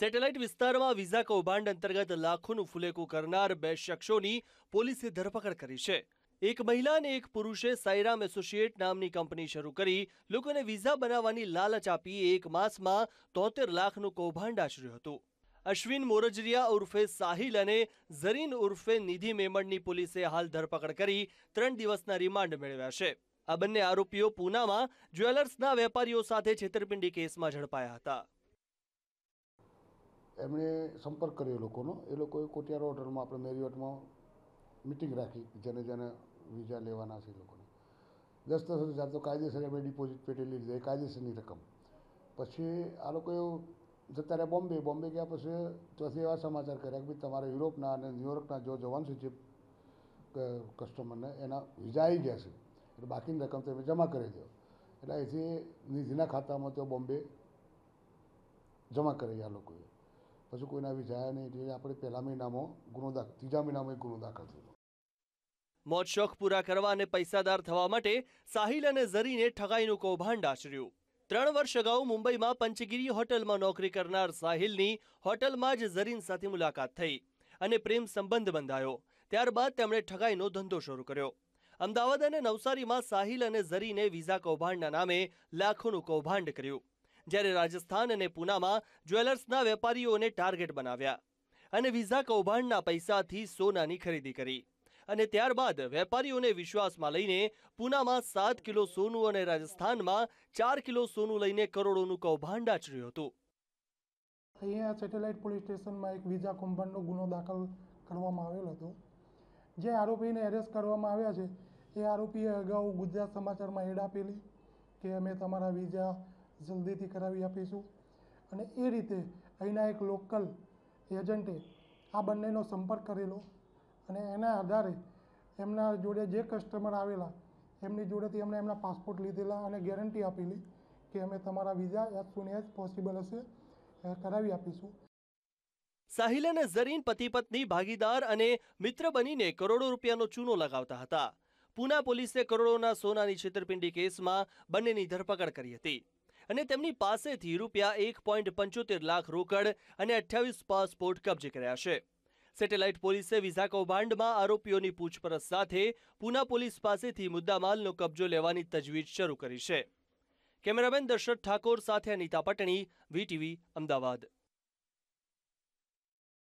Satellite વિસ્તારમાં visa કૌભાંડ અંતર્ગત લાખોનું ફુલેકું કરનાર બે શખ્સોની પોલીસે ધરપકડ કરી છે. એક મહિલા અને એક પુરુષે સાયરામ એસોસિએટ નામની કંપની શરૂ કરી લોકોને વિઝા બનાવવાની લાલચ આપી એક માસમાં તોતેર લાખનું કૌભાંડ આચર્યું હતું. અશ્વિન મોરજરિયા ઉર્ફે સાહિલ અને ઝરીન ઉર્ફે નિધિ મેમણની પોલીસે હાલ ધરપકડ કરી ત્રણ દિવસના રિમાન્ડ મેળવ્યા છે. આ બંને આરોપીઓ પૂનામાં જ્વેલર્સના વેપારીઓ સાથે છેતરપિંડી કેસમાં ઝડપાયા હતા. એમણે સંપર્ક કર્યો એ લોકોનો. એ લોકોએ કોટિયાર હોટલમાં આપણે મેરિયોટમાં મિટિંગ રાખી, જેને જેને વિઝા લેવાના છે એ લોકોને. દસ દસ હજાર તો કાયદેસર એમણે ડિપોઝિટ પેટી લીધી, એ કાયદેસરની રકમ. પછી આ લોકોએ જતા રહ્યા બોમ્બે. બોમ્બે ગયા પછી ત્યાંથી એવા સમાચાર કર્યા કે ભાઈ તમારે યુરોપના અને ન્યુયોર્કના જો જવાનું છે જે કસ્ટમરને, એના વિઝા આવી ગયા છે. એટલે બાકીની રકમ તમે જમા કરી દો એટલે અહીંથી નિધિના ખાતામાં તો બોમ્બે જમા કરી આ લોકોએ. પછી કોઈના આવ્યા નહીં, એટલે આપણે પહેલા મહિનામાં ગુનો દાખલ ત્રીજા મહિનામાં એક ગુનો દાખલ થયો મોજ શોખ પૂરા કરવા અને પૈસાદાર થવા માટે સાહિલ અને ઝરીને ઠગાઈનું કૌભાંડ આચર્યું. ત્રણ વર્ષ અગાઉ મુંબઈમાં પંચગીરી હોટલમાં નોકરી કરનાર સાહિલની હોટલમાં જ ઝરીન સાથે મુલાકાત થઈ અને પ્રેમ સંબંધ બંધાયો. ત્યારબાદ તેમણે ઠગાઈનો ધંધો શરૂ કર્યો. અમદાવાદ અને નવસારીમાં સાહિલ અને ઝરીને વિઝા કૌભાંડના નામે લાખોનું કૌભાંડ કર્યું. જ્યારે રાજસ્થાન અને પૂનામાં જ્વેલર્સના વેપારીઓને ટાર્ગેટ બનાવ્યા અને વિઝા કૌભાંડના પૈસાથી સોનાની ખરીદી કરી. અને ત્યારબાદ વેપારીઓને વિશ્વાસમાં લઈને પૂનામાં સાત કિલો સોનું અને રાજસ્થાનમાં ચાર કિલો સોનું લઈને કરોડોનું કૌભાંડ આચર્યું હતું. અહીંયા સેટેલાઇટ પોલીસ સ્ટેશનમાં એક વિઝા કૌભાંડનો ગુનો દાખલ કરવામાં આવેલો હતો. જે આરોપીને એરેસ્ટ કરવામાં આવ્યા છે. એ આરોપીએ અગાઉ ગુજરાત સમાચારમાં એડ આપેલી કે અમે તમારા વિઝા જલ્દીથી કરાવી આપીશું. અને એ રીતે અહીંના એક લોકલ એજન્ટે આ બંનેનો સંપર્ક કરેલો અને એના આધારે એમના જોડે જે કસ્ટમર આવેલા, એમની જોડેથી એમણે એમના પાસપોર્ટ લીધેલા અને ગેરંટી આપેલી કે અમે તમારા visa as soon as possible હશે કરાવી આપીશું. સાહિલ અને ઝરીન પતિ પત્ની ભાગીદાર અને મિત્ર બનીને કરોડો રૂપિયાનો ચૂનો લગાવતા હતા. પૂના પોલીસે કરોડોના સોનાની છેતરપિંડી કેસમાં બંનેની ધરપકડ કરી હતી. અને તેમની પાસેથી રૂપિયા એક પોઈન્ટ પંચોતેર લાખ રોકડ અને અઠ્યાવીસ પાસપોર્ટ કબજે કર્યા છે. સેટેલાઇટ પોલીસે વિઝા કૌભાંડમાં આરોપીઓની પૂછપરછ સાથે પૂના પોલીસ પાસેથી મુદ્દામાલનો કબજો લેવાની તજવીજ શરૂ કરી છે. કેમેરામેન દશરથ ઠાકોર સાથે અનિતા પટણી, વીટીવી, અમદાવાદ.